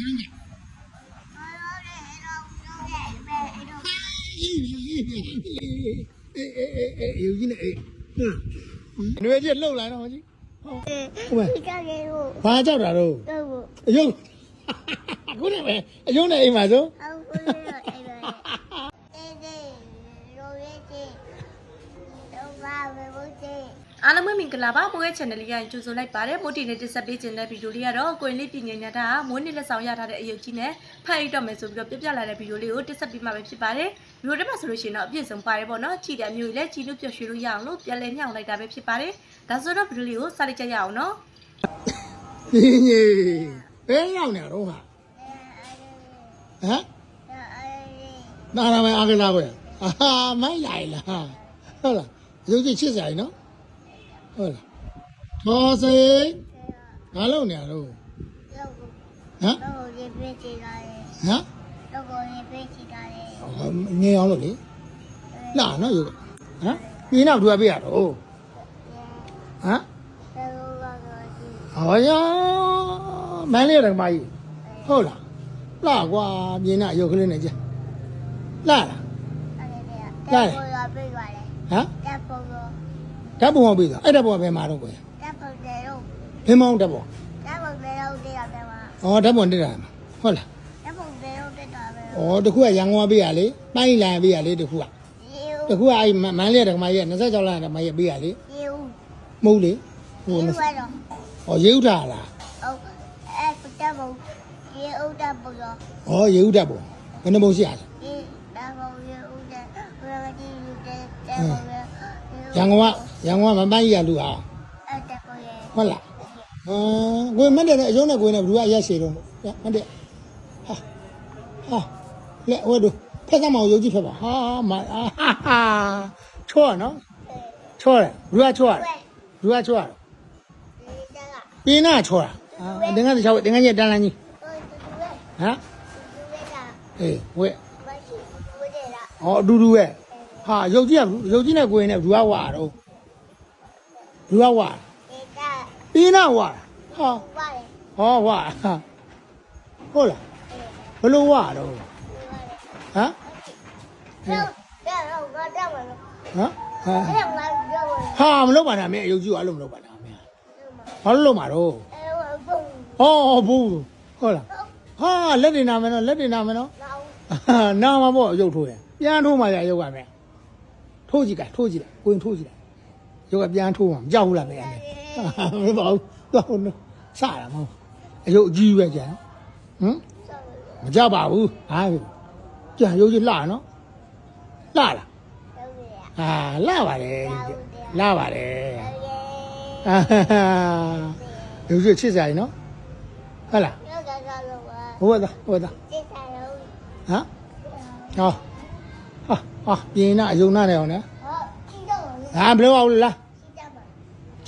ဘာလဲအေးအေးအေးအေးအေးယူကြီးနေအေးဟာနွေကြီးလှုပ်လာတော့ကြီးဘာကြောက်တာတော့အယုံအခုနေပဲအယုံနဲ့အိမ်မှာဆိုအား လုံးပဲမင်္ဂလာပါမိုးရဲ့ channel လေးကကြိုဆိုလိုက်ပါတယ်မိုးတီနဲ့တက်ဆက်ပေးခြင်းတဲ့ဗီဒီယိုလေးကတော့ကိုရင်လေးပြင်ညာတာမိုးနှစ်လက်ဆောင်ရထားတဲ့အယုတ်ကြီးနဲ့ဖန်အိတ်တော့မယ်ဆိုပြီးတော့ပြပြလာတဲ့ဗီဒီယိုလေးကိုတက်ဆက်ပေးမှာပဲဖြစ်ပါတယ်ဗီဒီယိုတက်မှာဆိုလို့ရှိရင်တော့အပြည့်စုံပါတယ်ပေါ့နော်ကြည့်တဲ့အမျိုးကြီးလည်းကြည့်လို့ပျော်ရွှင်လို့ရအောင်လို့ပြန်လဲညှောင်းလိုက်တာပဲဖြစ်ပါတယ်ဒါဆိုတော့ဗီဒီယိုလေးကိုစလိုက်ကြရအောင်နော်ညီညီဘယ်ရောက်နေတော့ဟာဟမ်နာရမယ်အကလာပဲအာမိုင်းလိုက်လားဟုတ်လားရုပ်ကြီးချစ်စရာကြီးနော် ဟုတ်လားထောစိဘာလုပ်နေရတော့ဟမ်ဟမ်ငေးအောင်လို့လေလာနော်ယူဟမ်ဒီနောက်တွေ့ပြရတော့ဟမ်ဟောရမန်းလေးရမကြီးဟုတ်လားလာကွာမြင်နာရုပ်ကလေးနဲ့ကြလာလားဟမ် ဓာတ်ပုံအောင်ပြီသားအဲ့ဓာတ်ပုံကဘယ်မှာတော့ကွယ်ဘယ်မောင်းဓာတ်ပုံဩဓာတ်ပုံတက်တာမှာဟုတ်လားဩတခုကရန်ကုန်ကပေးရလေပိုင်းလာပေးရလေတခုကတခုကအဲ့မန်းလေးဓမ္မကြီးက26လဓမ္မကြီးပေးရလေမဟုတ်လေဟိုဩရေဥထားလားဩရေဥဓာတ်ပုံဘယ်နှပုံရှိရလဲရန်ကုန်က ရန်ကုန်ကမပန်းကြီးရလူအောင်ဟုတ်လားဟမ်ကိုမတ်တယ်နဲ့အယုံနဲ့ကိုနဲ့ဘယ်သူကအရက်ရှည်တော့မတ်တယ်ဟာဟာလက်ဝဲတို့ဖက်သမောင်ရုပ်ကြီးဖက်ပါဟာမအာဟာဟာချောနော်ချောတယ်ဘယ်သူကချောရလဲဘယ်သူကချောရလဲပြင်းနာချောတာအာတင်ကတခြားတင်ကကြီးတန်းလန်းကြီးဟမ်အေးဝဲဟောအတူတူပဲဟာရုပ်ကြီးကရုပ်ကြီးနဲ့ကိုရင်နဲ့ဘယ်သူကဝါတော့ ဘယ်သူကဝါပြင်းနာဝါဟာဟောဝါဟုတ်လားဘယ်လိုဝါတော့ဟမ်ဟမ်ဟမ်ဟာမလုပ်ပါနဲ့အမေအယုတ်ကြီးကအဲ့လိုမလုပ်ပါနဲ့အမေဘာလို့လုပ်မှာတော့ဟောဘူးဟုတ်လားဟာလက်တင်နာမယ်နော်လက်တင်နာမယ်နော်ဟာနာမှာပေါ့ရုပ်ထိုးတယ်ပြန်ထိုးမှရရုပ်ရမယ်ထိုးကြည့်ကထိုးကြည့်တယ်ကိုရင်ထိုးကြည့်တယ် ရုပ်ကပြန်ထိုးမှာမကြောက်ဘူးလားမရနဲ့မပါဘူးတော့စတာမဟုတ်အယုတ်အကြီးပဲကြံဟမ်မကြောက်ပါဘူးဟာကြံရုပ်ကြီးလှနော်လှလားဟာလှပါတယ်လှပါတယ်အာရုပ်ကြီးချစ်စရာကြီးနော်ဟုတ်လားဟုတ်သားဟုတ်သားဟမ်ဟောဟာဟာပြင်းနာအယုံနာနေအောင်နော်ဟာဘယ်လိုအောင်လား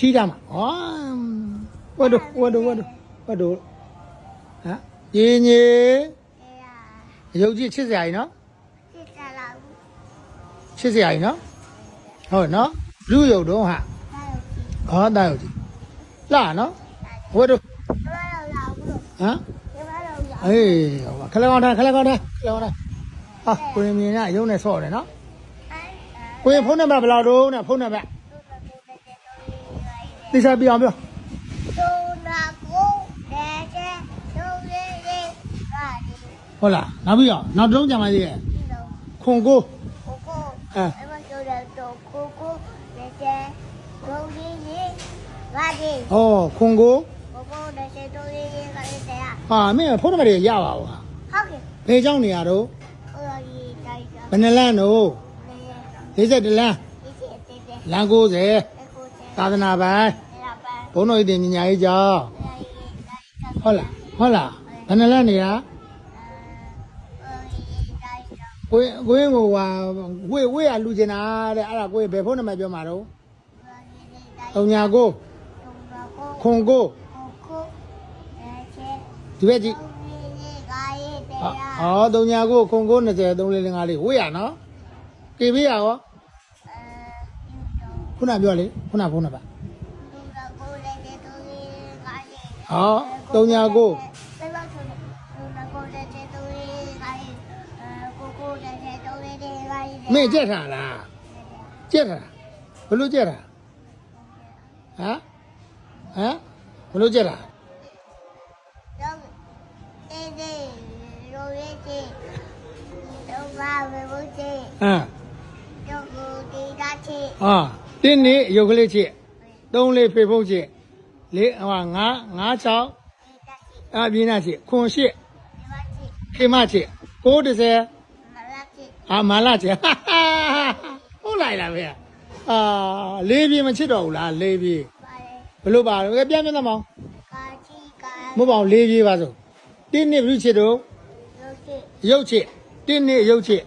ချီးတာမှာဩဝတ်တို့ဝတ်တို့ဝတ်တို့ဝတ်တို့ဟမ်ရင်းကြီးအယုတ်ကြီးချစ်စရာကြီးနော်ချစ်စရာကြီးနော်ဟုတ်နော်လူယုတ်တော့ဟာဟောတာယုတ်ကြီးလာနော်ဝတ်တို့ဟမ်အေးဟောခလက်ကောင်းတာခလက်ကောင်းတာခလက်ကောင်းတာဟာကိုရင်မြင်ရအယုံနဲ့ဆော့တယ်နော်ကိုရင်ဖုန်းနံပါတ်ဘယ်လောက်တော့နဲ့ဖုန်းနံပါတ် 没事不要不要好了那不要拿中间嘛的空空空空哎。来空哦空空我呀啊没有碰到那个哑巴我。好的那张脸呢不要脸呢谁在这呢谢谢姐姐 သာသနာပိုင်ဘုန်းတော်ကြီးတင်ညာကြီးကြောင်းဟုတ်လားဟုတ်လားဘယ်နှလန်းနေရကိုယ်ကိုယ်ကိုဟာဝေးဝေးရလူချင်တာတဲ့အဲ့ဒါကိုယ်ဘယ်ဖုန်းနံပါတ်ပြောမှာတော့တုံညာကိုခွန်ကိုဒီဘက်ကြည့်အော်တုံညာကိုခွန်ကို20 3455လေးဝေးရနော်ကေပေးရရော 不拿别玩意，不拿不拿吧。好，抖音啊，哥。没介绍啦，介绍，不都介绍？啊？啊？不都介绍？嗯。啊。 တေးတေးရိုးရဲတေးတော့ဘာပဲဘုတေးဟမ်တော့ကိုတေးတာချေဟာတင်းနေရုပ်ကလေးချစ်သုံးလေးဖေဖုံးချစ်လေးဟိုငါငါးချောင်းတေးတာချေအပြင်းနာချစ်ခွန်ရှစ်ဒီမချေခေမချစ်ကိုး30မလာချေအာမာလာချစ်ဟုတ်လိုက်လားဗျာအာလေးပြေမချစ်တော့ဘူးလားလေးပြေပါလေဘလို့ပါလဲပြန်ပြန်သမောင်းကာချီကာမဟုတ်ပါဘူးလေးပြေပါစို့တင်းနေဘူးချစ်တော့ရိုးချေရုပ်ချစ်တင်းနေရုပ်ချစ်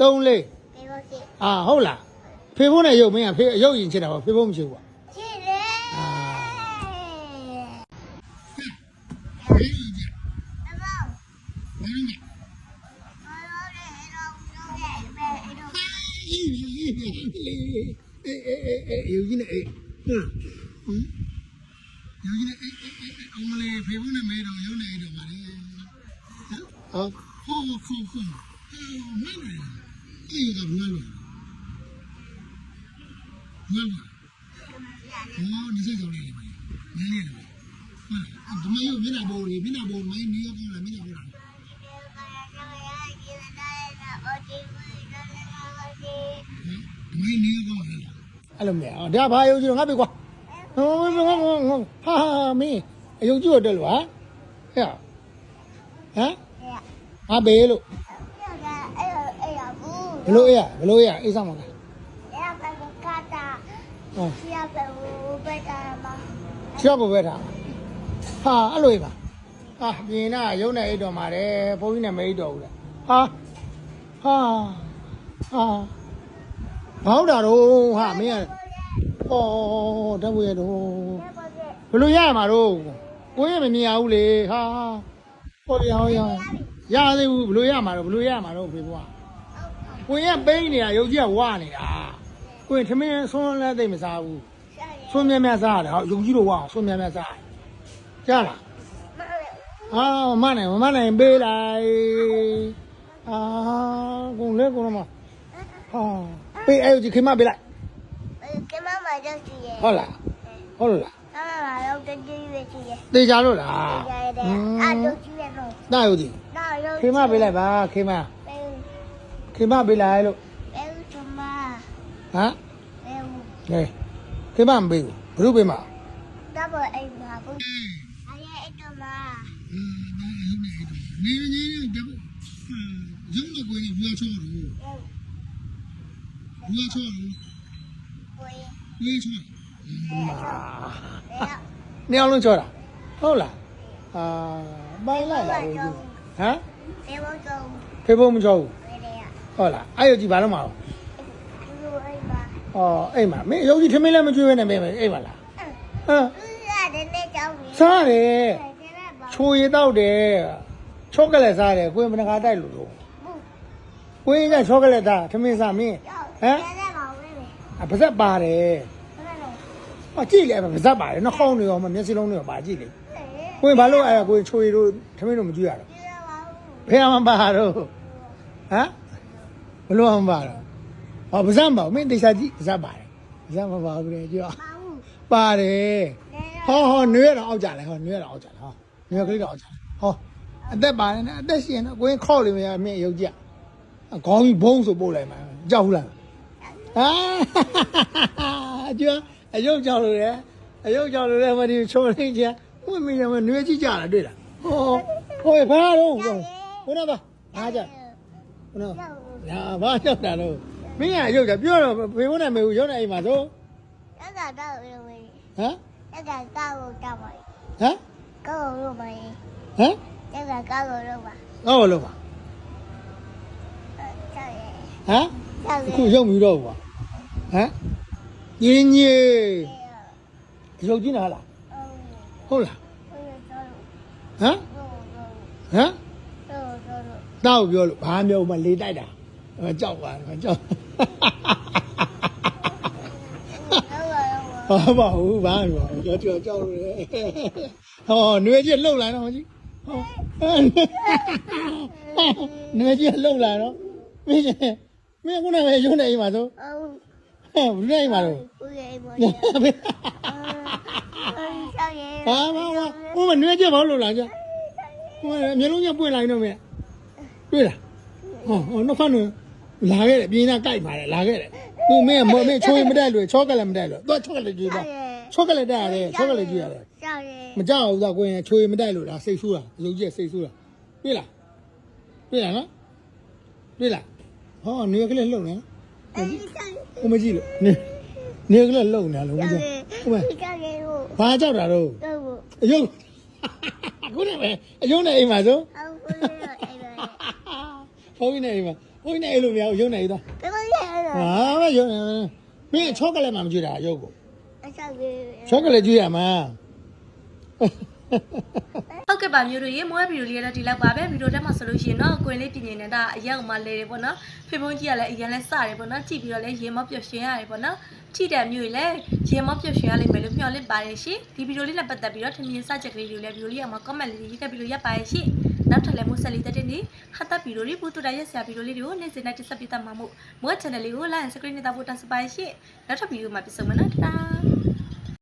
သုံးလေးတေးဘုချေအာဟုတ်လား ဖေဖုံးနဲ့ရုပ်မင်းကဖေရုပ်ရင်ချစ်တာပါဖေဖုံးမချစ်ဘူးကွာချေလေအာအမောဘာလို့လဲတော့တော့ရဲ့ပဲတော့အေးအေးအေးအေးအေးယူကြီးနဲ့အေးဟုတ်ဟမ်ယူကြီးနဲ့အေးအေးအေးအမလေးဖေဖုံးနဲ့မဲတော့ရုပ်နဲ့အေးတော့ပါလေဟမ်ဟောဟောဟောဟောမင်းလည်းအေးကဘယ်လိုလဲ ဘယ်လိုဟောဒီစိတ်ကြောင့်လေးပါနည်းနည်းလေးဟုတ်ဒီမယုံမျက်နှာပေါ်လေးမျက်နှာပေါ်မိုင်းနေရောကောင်းလားမျက်နှာပေါ်လားမင်းနေကောင်းလေအဲ့လိုမြဲဒါဘာယုံကြည်တော့ငါပြီကွာဟောဟောဟောဟောဟာဟာမင်းအယုံကြည်တော့လို့ဟာဟဲ့ဟမ်ငါဘေးလို့ဘလို့အေးဘလို့အေးအေးစမ်းမလား ဟောချောက်ကိုပဲထားဟာအဲ့လိုပါဟာပြင်းနာရုံနဲ့အိတ်တော်မှာတယ်ဘုန်းကြီးနဲ့မအိတ်တော်ဘူးလေဟာဟာဟာဘောက်တာတော့ဟာမင်းကဩဓာတ်ဝရတော့ဘလို့ရမှာတော့ကိုရမမြင်ရဘူးလေဟာဟောရဟောရရသေးဘူးဘလို့ရမှာတော့ဘလို့ရမှာတော့ဖေဘွားကိုရပိန်းနေတာရုပ်ကြီးကဝနေတာ ကိုရင်ထမင်းဆွန်းလဲသိမစားဘူးဆွမြဲမြဲစားရတယ်ဟောယုံကြည်လို့ဝအောင်ဆွမြဲမြဲစားကြားလားအာမနိုင်မနိုင်ပေးလိုက်အာကုန်လေကုန်တော့မဟာပေးအဲ့ဒီခင်မပေးလိုက်ဟုတ်လားဟုတ်လားတေချာလို့လားတာယုံကြည်ခင်မပေးလိုက်ပါခင်မခင်မပေးလိုက်လို့ ဟမ်ဟဲ့ခင်မမပေးဘူးဘုရုပေးမှာ Double A မှာဘူး။အဲ့ရဲ့အဲ့တော့မှာနေနေတော့ရုံးတော့ကိုယ်ကြီးဘူးချောတော့ဘူးချောတော့ကိုယ်ဘူးချောရဲ့နေအောင်လုံးချောတာဟုတ်လားအာပိုင်းလိုက်လားကိုကြီးဟမ်ဒီဘောတော့ဖေဖို့မချောဘူးဝယ်ရဟုတ်လားအဲ့ရကြီးဘာလို့မအောင်လူအိ မ်မှာအော်အိမ်မှာမင်းရုပ်ကြီးထမင်းလည်းမကျွေးဘဲနဲ့မင်းအိမ်မှာလားဟမ်လူရတယ်နဲ့ကြောင်းနေစားတယ်တယ်ပါချိုရည်တောက်တယ်ချောကလက်စားတယ်ကိုယ်မနခါတိုက်လို့တော့ဘူးကိုယ်ကချောကလက်သားထမင်းစားမင်းဟမ်တဲ့ပါဝယ်မယ်အပါဇက်ပါတယ်ဟုတ်လားဟောကြည့်လေပါဇက်ပါတယ်နှာခေါင်းတွေရောမျက်စိလုံးတွေရောပါကြည့်လေကိုယ်ဘာလို့အဲ့ကိုယ်ချိုရည်တို့ထမင်းတို့မကျွေးရတော့ဒီတော့ပါဘူးဖះမပါတော့ဟမ်ဘလို့မပါတော့ ဟောပါဇက်မပါဘူးမင်းတေချာကြည့်ပါဇက်ပါတယ်ပါဇက်မပါဘူးလေကြောပါဘူးပါတယ်လဲဟောဟောနွေရတော့အောက်ကြလဲဟောနွေရတော့အောက်ကြလဲဟောနွေရကလေးတော့အောက်ကြလဲဟောအသက်ပါတယ်နဲ့အသက်ရှင်တော့ကိုင်းခေါ့လိမ့်မယ်အမြင့်ရုပ်ကြခေါင်းကြီးဘုံဆိုပို့လိုက်မှာကြောက်ဘူးလားဟာအကျော်အယုတ်ကြောက်လို့ရအယုတ်ကြောက်လို့ရမဒီချုံရင်းချာဝင်မိတယ်မနွေကြည့်ကြတာတွေ့လားဟောဟောဘာတော့ဘုနာပါဘာကြဘုနာညာဘာကြောက်တာတော့ မင်းကအယုတ်ကြပြောတော့ဖေဘုန်းနဲ့မေဘူးရုံးနေအိမ်မှာဆိုအဲ့ဒါတော့ဝယ်ဝယ်ဟမ်အဲ့ဒါကောက်လို့တော့ပါဟမ်ကောက်လို့ပါဟမ်အဲ့ဒါကောက်လို့ပါငါ့ဘာလို့ပါဆောက်ရဲ့ဟမ်ဆောက်အခုရဲ့ရုပ်ပြီးတော့ဘူးပါဟမ်ညင်းညေရုပ်ကြီးနာလားဟုတ်လားဟမ်ဟမ်တောက်ပြောလို့ဘာမျိုးမှလေတိုက်တာအဲကြောက်ပါတော့ကြော က်ဘာပါဘူးဘာမျိုးကြောက်ကြောက်ကြောက်လို့ဟောနွေကြီးလှုပ်လာတော့ကြီးဟောနွေကြီးလှုပ်လာတော့မင်းမင်းခုနကပဲရုံးနေအိမ်မှာဆိုအော်ဟဲ့ဘူးနေအိမ်မှာတော့ဦးရဲ့မော်ရအော်ဆောက်ရဲ့ဟာမမဟိုမနွေးကြဘာလို့လာကြဟိုမျိုးလုံးညပွင့်လာရင်တော့မင်းတွေ့လားဟောဟောနောက်ဖက်န လာခဲ့တယ်ပြင်းသားကြိုက်ပါတယ်လာခဲ့တယ်သူမင်းမမင်းချိုးမတက်လို့ချောကလည်းမတက်လို့တော့ချောကလည်းကြည့်တော့ချောကလည်းတက်ရတယ်ချောကလည်းကြည့်ရတယ်ဆောက်ရဲ့မကြောက်ဘူးသာကိုရင်ချိုးမတက်လို့လားစိတ်ဆူးတာအယုံကြီးစိတ်ဆူးတာတွေ့လားတွေ့လားနော်တွေ့လားဟောနေကလေးလှုပ်နေအဲဒီဆောက်ဟိုမကြည့်လို့နေနေကလေးလှုပ်နေလို့မကြောက်ဟိုမဆောက်ရဲ့ဟိုဘာကြောက်တာတော့တော့အယုံခုနကပဲအယုံနဲ့အိမ်မှာဆိုအော်ဦးရဲ့အဲ့ဒါဖုန်းနဲ့အိမ်မှာ ဖုန်းနဲ့အိမ်လို့မရဘူးယုံနေသားဘယ်လိုလဲအဲ့ဒါဟာမယုံနေမင်းချောကလေးမှမကြည့်တာရုပ်ကိုဆောက်ရဲ့ချောကလေးကြည့်ရမှာဟုတ်ကဲ့ပါမျိုးတို့ရေမွေးဗီဒီယိုလေးကတော့ဒီလောက်ပါပဲဗီဒီယိုတက်မှာဆိုလို့ရှိရင်တော့ကိုယ်လေးပြင်နေနေတာအရောက်မှလဲတယ်ပေါ့နော်ဖေဖုန်းကြီးကလည်းအရင်လဲစတယ်ပေါ့နော်ကြည့်ပြီးတော့လဲရေမော့ပျော်ရွှင်ရတယ်ပေါ့နော်ကြည့်တဲ့မျိုးကြီးလဲရေမော့ပျော်ရွှင်ရလိမ့်မယ်လို့မျှော်လင့်ပါတယ်ရှင်ဒီဗီဒီယိုလေးနဲ့ပတ်သက်ပြီးတော့ထင်မြင်စချက်ကလေးတွေကိုလည်းဗီဒီယိုလေးအောင်မှာ comment လေးရေးခဲ့ပြီးလို့ရပါတယ်ရှင် နောက်ထပ်လည်းမိုးဆက်လေးတက်တဲ့နေ့ဟာတာဗီဒီယိုလေးပူတူတာရက်ဆရာဗီဒီယိုလေးတွေကိုနေ့စဉ်နဲ့တက်ဆက်ပြသမှာမို့မိုး channel လေးကို like and subscribe နဲ့တောက်ဖို့တောင်းစပါရှင်နောက်ထပ်ဗီဒီယိုမှာပြန်ဆုံမယ်နော်တာ